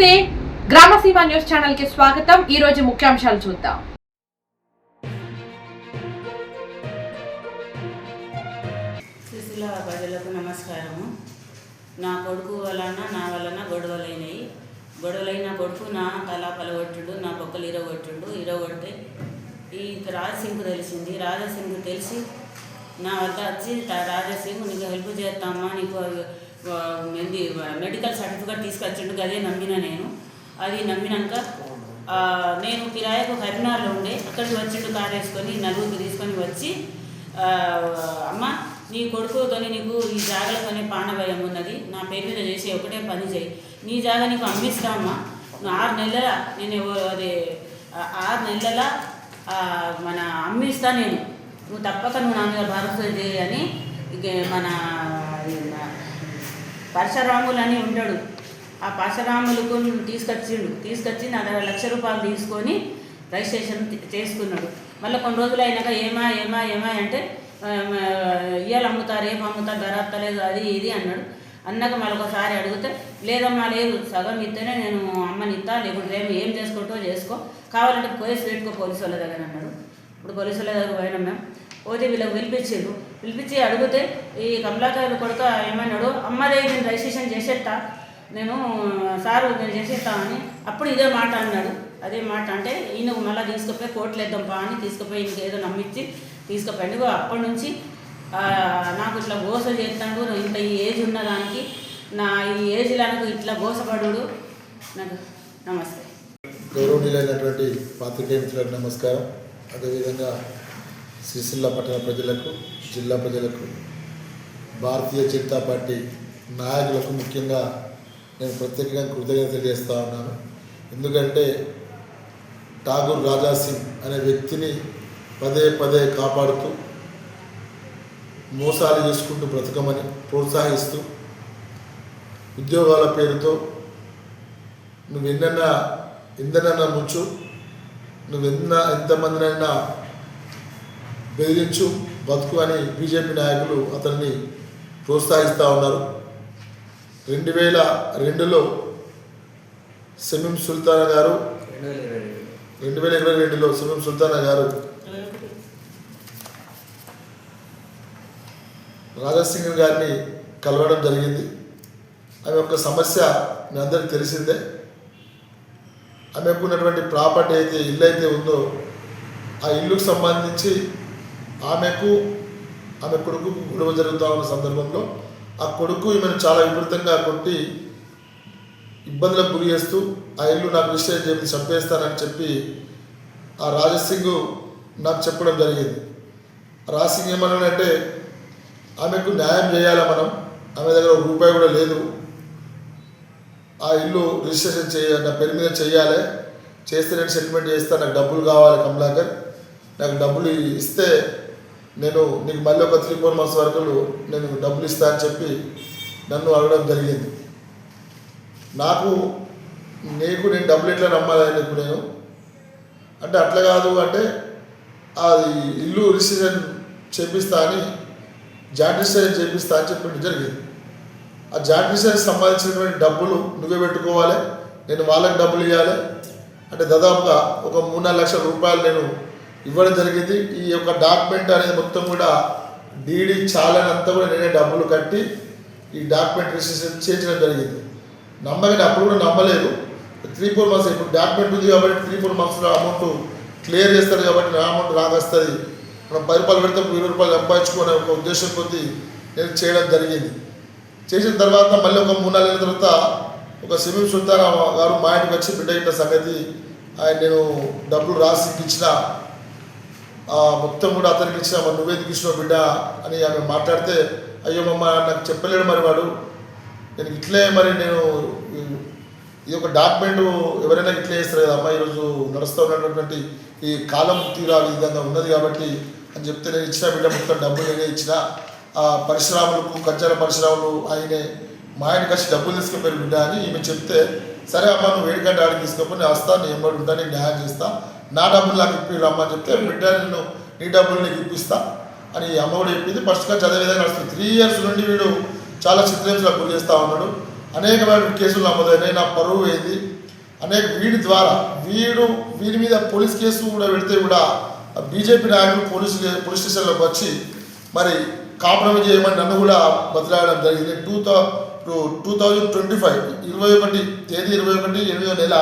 నమస్తే. గ్రామసీమ న్యూస్ ఛానల్కి స్వాగతం. ఈ రోజు ముఖ్యాంశాలు చూద్దాం. సుశీల ప్రజలకు నమస్కారము. నా కొడుకు వలన నా వలన గొడవలైనవి గొడవలైన కొడుకు నా తల పలగొట్టుడు నా బొక్కలు ఇరగొట్టుడు. ఇరగొడితే ఈ రాజసింగ్ తెలిసింది. రాజసింగ్ తెలిసి నా వద్ద వచ్చి "తా- రాజసింగ్ నీకు హెల్ప్ చేస్తామా? నీకు ఏంది మెడికల్ సర్టిఫికేట్ తీసుకొచ్చిండు అదే నమ్మిన నేను. అది నమ్మినాక నేను కిరాయకు కరీంనగర్లో ఉండే అక్కడికి వచ్చిండు కారు వేసుకొని నలుగురికి తీసుకొని వచ్చి అమ్మ నీ కొడుకుతోని నీకు ఈ జాగలతోనే ప్రాణభయం ఉన్నది. నా పేరు మీద చేసి ఒకటే పని చేయి. నీ జాగ నీకు అమ్మిస్తామా నువ్వు ఆరు నెలల నేను అదే ఆరు నెలల మన అమ్మిస్తా నేను. నువ్వు తప్పక నువ్వు నా మీద భరోసా అని మన పరశురాములని అని ఉంటాడు ఆ పరశురాములకు తీసుకొచ్చిండు. తీసుకొచ్చి నా దగ్గర లక్ష రూపాయలు తీసుకొని రిజిస్ట్రేషన్ చేసుకున్నాడు. మళ్ళీ కొన్ని రోజులు అయినాక ఏమా ఏమా ఏమా అంటే ఇయ్యాలు అమ్ముతారు ఏం అమ్ముతారు ధర అత్తలేదు అది ఇది అన్నాడు. అన్నాక మళ్ళీ ఒకసారి అడిగితే లేదమ్మా లేదు సగం ఇస్తేనే నేను అమ్మని ఇస్తా లేకుంటే ఏమి ఏం చేసుకుంటో చేసుకో. కావాలంటే పోయేసి పెట్టుకో పోలీసు వాళ్ళ దగ్గర అన్నాడు. ఇప్పుడు పోలీసు వాళ్ళ దగ్గర పోయినాం మేము. పోతే వీళ్ళకి పిలిపించారు. పిలిపించి అడిగితే ఈ కమలాకాయలు కొడుక ఏమన్నాడు అమ్మదే నేను రిజిస్ట్రేషన్ చేసేస్తా నేను సారు నేను చేసేస్తామని అప్పుడు ఇదే మాట అన్నాడు. అదే మాట అంటే ఈయన మళ్ళీ తీసుకుపోయి కోట్లు వేద్దాం బా అని తీసుకుపోయి ఇంకేదో ఏదో నమ్మించి తీసుకుపోయింది అప్పటి నుంచి నాకు ఇట్లా గోస చేస్తాడు. ఇంత ఈ ఏజ్ ఉన్నదానికి నా ఈ ఏజ్ నాకు ఇట్లా గోసపడు నాకు నమస్తే. గౌరవనీయులైనటువంటి పాత్రికేయ మిత్రులకు నమస్కారం. అదేవిధంగా సిరిసిల్ల పట్టణ ప్రజలకు జిల్లా ప్రజలకు భారతీయ జనతా పార్టీ నాయకులకు ముఖ్యంగా నేను ప్రత్యేకంగా కృతజ్ఞత తెలియజేస్తా ఉన్నాను. ఎందుకంటే ఠాగూర్ రాజా సింగ్ అనే వ్యక్తిని పదే పదే కాపాడుతూ మోసాలు చేసుకుంటూ బ్రతకమని ప్రోత్సహిస్తూ ఉద్యోగాల పేరుతో నువ్వు ఎన్నన్నా ఎందనన్నా ముంచు నువ్వు ఎన్న ఎంతమందినైనా బెదిరించు బతుకు అని బీజేపీ నాయకులు అతన్ని ప్రోత్సహిస్తూ ఉన్నారు. రెండు వేల రెండులో సమీం సుల్తానా గారు రెండు వేల ఇరవై రెండులో సమీం సుల్తానా గారు రాజాసింగ్ గారిని కలవడం జరిగింది. ఆమె యొక్క సమస్య మీ అందరికీ తెలిసిందే. ఆమెకు ఉన్నటువంటి ప్రాపర్టీ అయితే ఇల్లు అయితే ఉందో ఆ ఇల్లుకు సంబంధించి ఆమెకు ఆమె కొడుకుకు గొడవ జరుగుతూ ఉన్న సందర్భంలో ఆ కొడుకు ఈమెను చాలా విపరీతంగా కొట్టి ఇబ్బందులకు గురి చేస్తూ ఆ ఇల్లు నాకు విషయం చెప్పి చంపేస్తానని చెప్పి ఆ రాజసింగ్ నాకు చెప్పడం జరిగింది. రాజసింగ్ ఏమన్నాడంటే ఆమెకు న్యాయం చేయాలి మనం? ఆమె దగ్గర ఒక రూపాయి కూడా లేదు. ఆ ఇల్లు రిజిస్ట్రేషన్ చేయ నా పేరు మీద చేయాలి. చేస్తే నేను సెటిల్మెంట్ చేస్తాను నాకు డబ్బులు కావాలి కమలాకర్. నాకు డబ్బులు ఇస్తే నేను నీకు మళ్ళీ ఒక త్రీ ఫోర్ మంత్స్ వరకు నేను డబ్బులు ఇస్తా అని చెప్పి నన్ను అడగడం జరిగింది. నాకు నీకు నేను డబ్బులు ఎట్లా నమ్మాలని నీకు నేను? అంటే అట్లా కాదు అంటే అది ఇల్లు రిసిజన్ చేపిస్తా అని జాయింట్ రిజిస్ట్రేషన్ చేపిస్తా అని చెప్పి జరిగింది. ఆ జాయింట్ రిజిస్ట్రేషన్ సంబంధించినటువంటి డబ్బులు నువ్వే పెట్టుకోవాలి నేను వాళ్ళకి డబ్బులు ఇవ్వాలి అంటే దాదాపుగా ఒక మూడు నాలుగు లక్షల రూపాయలు నేను ఇవ్వడం జరిగింది. ఈ యొక్క డాక్యుమెంట్ అనేది మొత్తం కూడా డీడీ చాలనంతా కూడా నేనే డబ్బులు కట్టి ఈ డాక్యుమెంట్ రిజిస్ట్రేషన్ చేయించడం జరిగింది. నమ్మకని అప్పుడు కూడా నమ్మలేదు. త్రీ ఫోర్ మంత్స్ ఇప్పుడు డాక్యుమెంట్ ఉంది కాబట్టి త్రీ ఫోర్ మంత్స్లో అమౌంట్ క్లియర్ చేస్తారు కాబట్టి నా అమౌంట్ నాకు వస్తుంది మనం పది రూపాయలు పెడితే ఇరవై రూపాయలు సంపాదించుకునే ఒక ఉద్దేశం కొద్దీ నేను చేయడం జరిగింది. చేసిన తర్వాత మళ్ళీ ఒక మూడు నాలుగు నెలల తర్వాత ఒక సెమీ సుల్తాన్ గారు మా ఇంటికి వచ్చి బిడ్డ ఇంట సంగతి ఆయన నేను డబ్బులు రాసి ఇచ్చిన మొత్తం కూడా అతనికి ఇచ్చిన మరి నువ్వెందుకు ఇచ్చినావు బిడ్డ అని ఆమె మాట్లాడితే అయ్యో మమ్మ నాకు చెప్పలేడు మరి వాడు. నేను ఇట్లే మరి నేను ఈ- యొక్క డాక్యుమెంట్ ఎవరైనా ఇట్లే చేస్తారు? కదా అమ్మాయి ఈరోజు నడుస్తూ ఉన్నటువంటి ఈ కాలం తీరా విధంగా ఉన్నది కాబట్టి అని చెప్తే నేను ఇచ్చిన బిడ్డ మొత్తం డబ్బులు నేనే ఇచ్చిన. ఆ పరిశ్రమలకు కంచాల పరిశ్రమలు ఆయనే మా ఆయనకి వచ్చి డబ్బులు తీసుకుపోయారు బిడ్డ అని ఈమె చెప్తే సరే అమ్మ నువ్వు వేడికంటే ఆడికి తీసుకుపోయి నేను వస్తాను నేను ఎంబడి ఉంటా నేను న్యాయం చేస్తాను నా డబ్బులు నాకు ఇప్పి రమ్మని చెప్తే బిడ్డ నేను నీ డబ్బులు నీకు ఇప్పిస్తా అని అమ్మ కూడా చెప్పింది. ఫస్ట్గా చదివే విధంగా నడుస్తుంది. త్రీ ఇయర్స్ నుండి వీడు చాలా చిత్రహింసలకు గురి చేస్తూ ఉన్నాడు. అనేకమైన కేసులు నమోదైనాయి. నా పరువు అయింది అనేక వీడి ద్వారా వీడు వీడి మీద పోలీస్ కేసు కూడా పెడితే కూడా బీజేపీ నాయకులు పోలీస్ పోలీస్ స్టేషన్లోకి వచ్చి మరి కాంప్రమైజ్ చేయమని నన్ను కూడా బదిలాడడం జరిగింది. Two thou two thousand twenty five ఇరవై ఒకటి తేదీ ఇరవై ఒకటి ఎనిమిదో నెల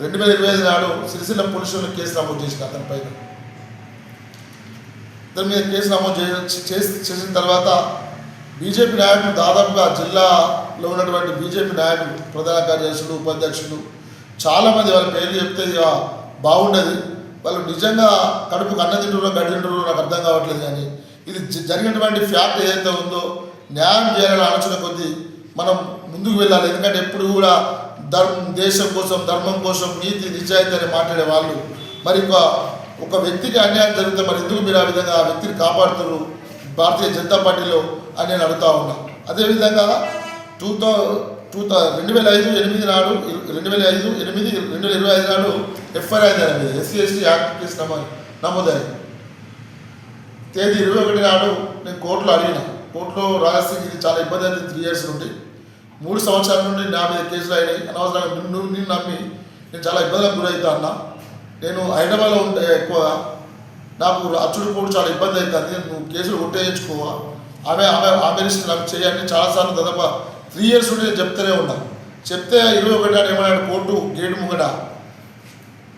రెండు వేల ఇరవై ఐదు నాడు సిరిసిల్ల పోలీసులు కేసు నమోదు చేసిన అతని పైన. దాని మీద కేసు నమోదు చేసి చేసిన తర్వాత బీజేపీ నాయకులు దాదాపుగా జిల్లాలో ఉన్నటువంటి బీజేపీ నాయకులు ప్రధాన కార్యదర్శులు ఉపాధ్యక్షులు చాలామంది వాళ్ళ పేర్లు చెప్తే ఇక బాగుండదు. వాళ్ళు నిజంగా కడుపు అన్న తింటారో గడ్డి నాకు అర్థం కావట్లేదు కానీ ఇది జ- జరిగినటువంటి ఫ్యాక్ట్ ఏదైతే ఉందో న్యాయం చేయాలని ఆలోచన కొద్దీ మనం ముందుకు వెళ్ళాలి. ఎందుకంటే ఎప్పుడు కూడా ధర్మం దేశం కోసం ధర్మం కోసం నీతి నిజాయితీ అని మాట్లాడే వాళ్ళు. మరి ఒక ఒక వ్యక్తికి అన్యాయం జరిగితే మరి ఎందుకు మీరు ఆ విధంగా ఆ వ్యక్తిని కాపాడుతున్నారు భారతీయ జనతా పార్టీలో అని నేను అడుగుతా ఉన్నా. అదేవిధంగా టూ థౌ టూ థౌ రెండు వేల ఐదు ఎనిమిది నాడు రెండు వేల ఐదు ఎనిమిది రెండు వేల ఇరవై ఐదు నాడు ఎఫ్ఐఆర్ అయింది ఎస్సీ ఎస్టీ యాక్ట్ కేసు నమోదు నమోదైంది. తేదీ ఇరవై ఒకటి నాడు నేను కోర్టులో అడిగిన. కోర్టులో రాజస్థాన్ ఇది చాలా ఇబ్బంది అయింది త్రీ ఇయర్స్ నుండి. మూడు సంవత్సరాల నుండి నా మీద కేసులు అయినాయి. అనవసరంగా నిన్ను నిన్ను నమ్మి నేను చాలా ఇబ్బందులకు గురవుతా అన్న. నేను హైదరాబాద్లో ఉంటే ఎక్కువ నాకు అచ్చుడు కూడా చాలా ఇబ్బంది అవుతుంది. నువ్వు కేసులు కొట్టేయించుకోవా ఆమె ఆమె ఆమె లిస్ట్ నాకు చేయండి. చాలాసార్లు దాదాపు త్రీ ఇయర్స్ నుండి నేను చెప్తూనే ఉన్నా. చెప్తే ఇరవై ఒకటి ఏమన్నాడు? కోర్టు గేటు ముంగట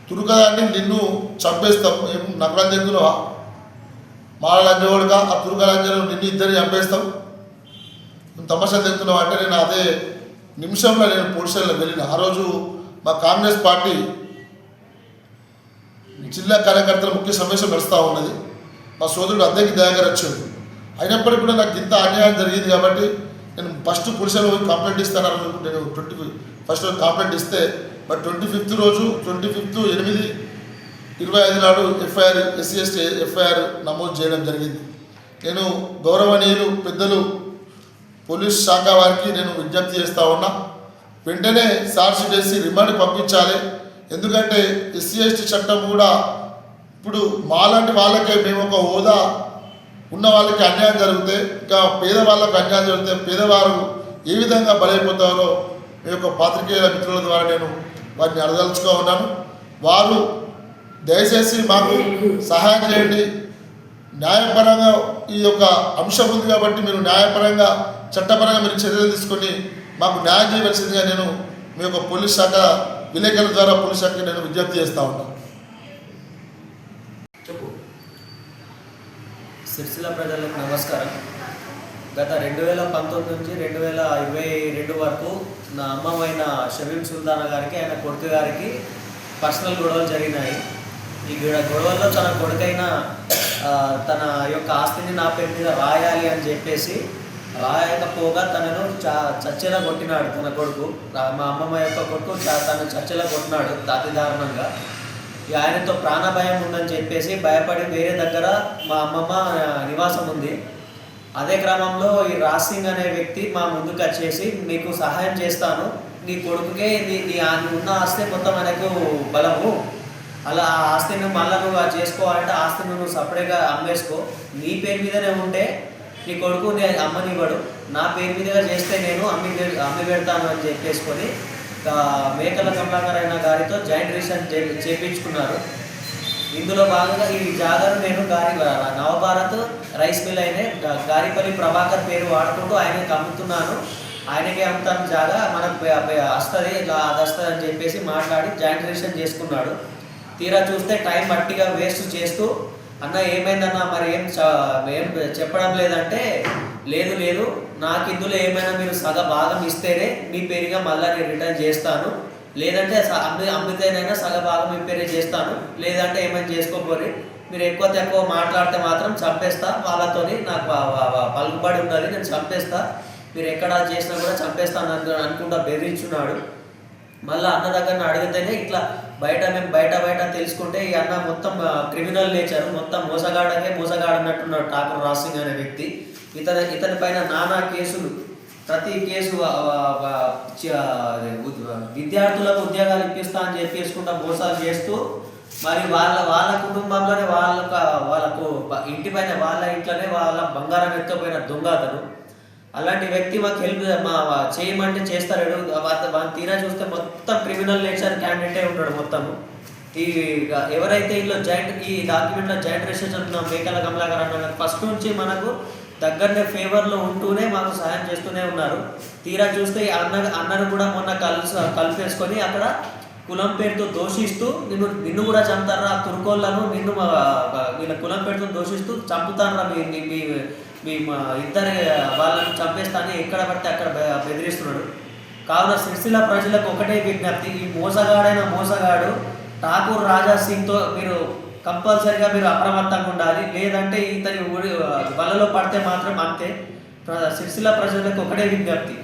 తురుకదాన్ని నిన్ను చంపేస్తాం. ఏం నగరం చెందునవా మాల లంజవాడుగా ఆ తురుక లంజను నిన్ను ఇద్దరిని చంపేస్తాం. తమాషా తెగుతున్నావు అంటే నేను అదే నిమిషంలో నేను పోలీస్ వెళ్ళిన. ఆ రోజు మా కాంగ్రెస్ పార్టీ జిల్లా కార్యకర్తల ముఖ్య సమావేశం నడుస్తూ ఉన్నది. మా సోదరుడు అద్దెకి దయాగారు వచ్చాడు. అయినప్పటికీ కూడా నాకు ఇంత అన్యాయం జరిగింది కాబట్టి నేను ఫస్ట్ పురుషులు కంప్లైంట్ ఇస్తాను నేను ట్వంటీ ఫస్ట్ రోజు కంప్లైంట్ ఇస్తే మరి ట్వంటీ ఫిఫ్త్ రోజు ట్వంటీ ఫిఫ్త్ ఎనిమిది ఇరవై ఐదు నాడు ఎఫ్ఐఆర్ ఎస్సీ ఎస్టీ ఎఫ్ఐఆర్ నమోదు చేయడం జరిగింది. నేను గౌరవనీయులు పెద్దలు పోలీస్ శాఖ వారికి నేను విజ్ఞప్తి చేస్తా ఉన్నా వెంటనే సాక్షి చేసి రిమాండ్ పంపించాలి. ఎందుకంటే ఎస్సీ ఎస్టీ చట్టం కూడా ఇప్పుడు మాలాంటి వాళ్ళకే మేము ఒక హోదా ఉన్న వాళ్ళకి అన్యాయం జరిగితే ఇంకా పేదవాళ్ళకి అన్యాయం జరిగితే పేదవారు ఏ విధంగా బలైపోతారో మీ యొక్క పాత్రికేయుల మిత్రుల ద్వారా నేను వారిని అడదలుచుకో ఉన్నాను వారు దయచేసి మాకు సహాయం చేయండి. న్యాయపరంగా ఈ యొక్క అంశం ఉంది కాబట్టి మీరు న్యాయపరంగా చట్టపరంగా మీరు చర్యలు తీసుకొని మాకు న్యాయం చేయవలసిందిగా నేను మీ యొక్క పోలీస్ శాఖ విలేకరుల ద్వారా పోలీస్ శాఖకి నేను విజ్ఞప్తి చేస్తా ఉంటాను చెప్పు. సిరిసిల్ల ప్రజలకు నమస్కారం. గత రెండు వేల పంతొమ్మిది నుంచి రెండు వేల ఇరవై రెండు వరకు నా అమ్మమైన షమీం సుల్తానా గారికి ఆయన కొడుకు గారికి పర్సనల్ గొడవలు జరిగినాయి. ఈ గొడవల్లో తన కొడుకైన తన యొక్క ఆస్తిని నా పేరు మీద రాయాలి అని చెప్పేసి రాయకపోగా తనను చా చచ్చేలా కొట్టినాడు తన కొడుకు. మా అమ్మమ్మ యొక్క కొడుకు తను చచ్చేలా కొట్టినాడు అతి దారుణంగా. ఆయనతో ప్రాణభయం ఉందని చెప్పేసి భయపడి వేరే దగ్గర మా అమ్మమ్మ నివాసం ఉంది. అదే క్రమంలో ఈ రాజ్ సింగ్ అనే వ్యక్తి మా ముందుకు వచ్చేసి మీకు సహాయం చేస్తాను. నీ కొడుకుకే నీ నీ నీ ఉన్న ఆస్తి మొత్తం మనకు బలము. అలా ఆ ఆస్తిని మళ్ళీ నువ్వు చేసుకోవాలంటే ఆస్తిని నువ్వు సపరేట్గా అమ్మేసుకో. నీ పేరు మీదనే ఉంటే నీ కొడుకు నేను అమ్మనివ్వడు. నా పేరు మీదుగా చేస్తే నేను అమ్మి అమ్మి పెడతాను అని చెప్పేసుకొని మేకల కమలాకర్ అయిన గారితో జాయింట్ రిషన్ చేపించుకున్నారు. ఇందులో భాగంగా ఈ జాగాను నేను గారి నవభారత్ రైస్ మిల్ అయిన గారిపల్లి ప్రభాకర్ పేరు వాడుకుంటూ ఆయనకి అమ్ముతున్నాను ఆయనకే అమ్ముతాను జాగా మనకు వస్తుంది ఇలా అది వస్తుంది అని చెప్పేసి మాట్లాడి జాయింట్ రిషన్ చేసుకున్నాడు. తీరా చూస్తే టైం మట్టిగా వేస్ట్ చేస్తూ అన్న ఏమైందన్న? మరి ఏం చ- ఏం చెప్పడం లేదంటే లేదు లేదు. నాకు ఇందులో ఏమైనా మీరు సగ భాగం ఇస్తేనే మీ పేరుగా మళ్ళీ నేను రిటర్న్ చేస్తాను. లేదంటే స- అమ్మి అమ్మితేనైనా సగ భాగం మీ పేరే చేస్తాను. లేదంటే ఏమైనా చేసుకోపోరి మీరు ఎక్కువ తక్కువ మాట్లాడితే మాత్రం చంపేస్తా. వాళ్ళతోని నాకు పలుకుబడి ఉండాలి నేను చంపేస్తా. మీరు ఎక్కడ చేసినా కూడా చంపేస్తాను అనుకుంటా బెదిరించున్నాడు మళ్ళీ అన్న దగ్గర అడిగితేనే ఇట్లా బయట మేము బయట బయట తెలుసుకుంటే ఈ అన్న మొత్తం క్రిమినల్ నేచర్ మొత్తం మోసగాడనే మోసగాడన్నట్టున్నాడు ఠాకూర్ రాసింగ్ అనే వ్యక్తి. ఇతని ఇతని పైన నానా కేసులు. ప్రతి కేసు విద్యార్థులకు ఉద్యోగాలు ఇప్పిస్తా అని చెప్పేసుకుంటా మోసాలు చేస్తూ మరి వాళ్ళ వాళ్ళ కుటుంబంలోనే వాళ్ళ వాళ్ళకు ఇంటి పైన వాళ్ళ ఇంట్లోనే వాళ్ళ బంగారం ఎత్తుకుపోయిన దొంగ అతను. అలాంటి వ్యక్తి మాకు హెల్ప్ మా చేయమంటే చేస్తాడు వాళ్ళ తీరా చూస్తే మొత్తం క్రిమినల్ నేచర్ క్యాండిడేటే ఉంటాడు మొత్తము. ఈ ఎవరైతే ఇందులో జాయింట్ ఈ డాక్యుమెంట్లో జాయింట్ రిజిస్ట్రేషన్ అంటున్నాం మేకల కమలాకర్ అన్న ఫస్ట్ నుంచి మనకు దగ్గరనే ఫేవర్లో ఉంటూనే మాకు సహాయం చేస్తూనే ఉన్నారు. తీరా చూస్తే అన్న అన్నను కూడా మొన్న కలిసి కలిపేసుకొని అక్కడ కులం పేరుతో దోషిస్తూ నిన్ను నిన్ను కూడా చంపుతారా తుర్కోళ్ళను నిన్ను మా- వీళ్ళ కులం పేరుతో దోషిస్తూ చంపుతారా మీ మీ- ఇద్దరు మా ఇద్దరి వాళ్ళని చంపేస్తానని ఎక్కడ పడితే అక్కడ బెదిరిస్తున్నాడు. కావున సిరిసిల్ల ప్రజలకు ఒకటే విజ్ఞప్తి ఈ మోసగాడైన మోసగాడు ఠాకూర్ రాజా సింగ్తో మీరు కంపల్సరిగా మీరు అప్రమత్తంగా ఉండాలి. లేదంటే ఇతని ఊడి వలలో పడితే మాత్రం అంతే. సిరిసిల్ల ప్రజలకు ఒకటే విజ్ఞప్తి.